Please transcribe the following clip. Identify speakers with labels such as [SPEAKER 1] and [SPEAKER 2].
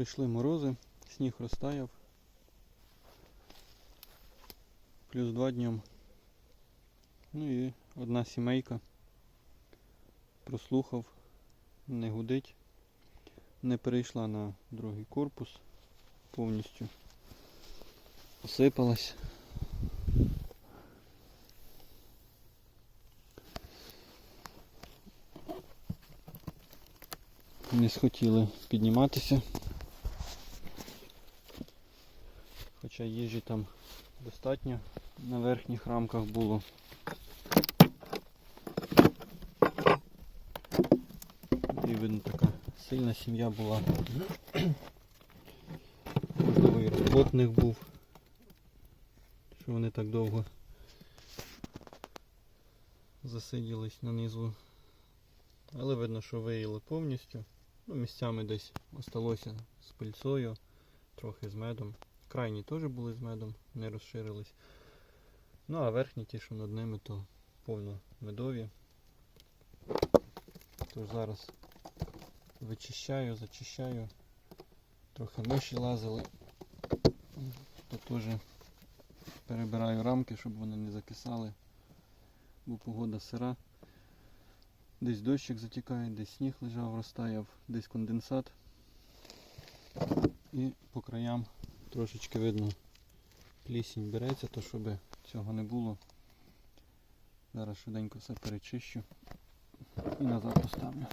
[SPEAKER 1] Прийшли морози, сніг розтаяв. Плюс два днем. Ну і одна сімейка. Прослухав, не гудить. Не перейшла на другий корпус повністю. Осипалась. Не схотіли підніматися. Хоча їжі там достатньо на верхніх рамках було. І видно така сильна сім'я була. Можливо, і роботник був. Що вони так довго засиділись на низу. Але видно, що виїли повністю. Ну, місцями десь осталося з пильцою, трохи з медом. Крайні теж були з медом, не розширились. Ну а верхні ті, що над ними, то повно медові. Тож зараз вичищаю, зачищаю. Трохи миші лазили. То теж перебираю рамки, щоб вони не закисали, бо погода сира. Десь дощик затікає, десь сніг лежав, розтаяв, десь конденсат. І по краям трошечки видно плісінь береться, то щоб цього не було. Зараз швиденько все перечищу і назад поставлю.